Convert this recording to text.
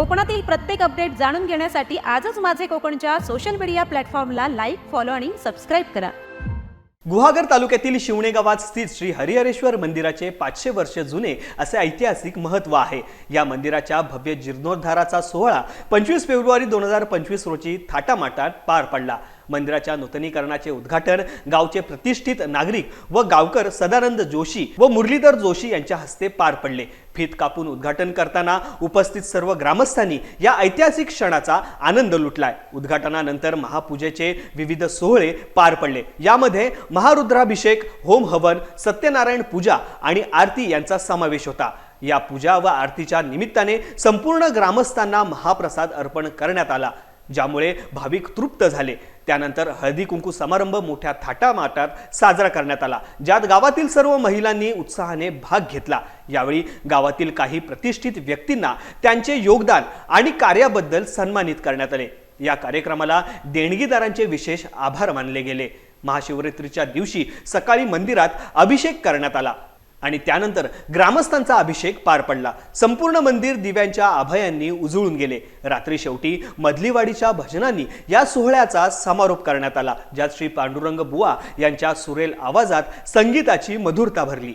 कोकणातील प्रत्येक अपडेट जाणून घेण्यासाठी आजच माझे कोकणच्या सोशल मीडिया प्लॅटफॉर्मला लाईक फॉलो आणि सबस्क्राईब करा. गुहागर तालुक्यातील शिवणे गावात स्थित श्री हरिहरेश्वर मंदिराचे पाचशे वर्ष जुने असे ऐतिहासिक महत्त्व आहे. या मंदिराच्या भव्य जीर्णोद्धाराचा सोहळा पंचवीस फेब्रुवारी दोन हजार पंचवीस रोजी थाटामाटात पार पडला. मंदिराच्या नूतनीकरणाचे उद्घाटन गावचे प्रतिष्ठित नागरिक व गावकर सदानंद जोशी व मुरलीधर जोशी यांच्या हस्ते पार पडले. फीत कापून उद्घाटन करताना उपस्थित सर्व ग्रामस्थांनी या ऐतिहासिक क्षणाचा आनंद लुटलाय. उद्घाटनानंतर महापूजेचे विविध सोहळे पार पडले. यामध्ये महारुद्राभिषेक होम हवन सत्यनारायण पूजा आणि आरती यांचा समावेश होता. या पूजा व आरतीच्या निमित्ताने संपूर्ण ग्रामस्थांना महाप्रसाद अर्पण करण्यात आला. ज्यामुळे भाविक तृप्त झाले. त्यानंतर हळदी कुंकू समारंभ मोठ्या थाटामाटात साजरा करण्यात आला. ज्यात गावातील सर्व महिलांनी उत्साहाने भाग घेतला. यावेळी गावातील काही प्रतिष्ठित व्यक्तींना त्यांचे योगदान आणि कार्याबद्दल सन्मानित करण्यात आले. या कार्यक्रमाला देणगीदारांचे विशेष आभार मानले गेले. महाशिवरात्रीच्या दिवशी सकाळी मंदिरात अभिषेक करण्यात आला. आणि त्यानंतर ग्रामस्थांचा अभिषेक पार पडला. संपूर्ण मंदिर दिव्यांच्या अभयांनी उजळून गेले. रात्री शेवटी मधलीवाडीच्या भजनांनी या सोहळ्याचा समारोप करण्यात आला ज्यात श्री पांडुरंग बुवा यांच्या सुरेल आवाजात संगीताची मधुरता भरली.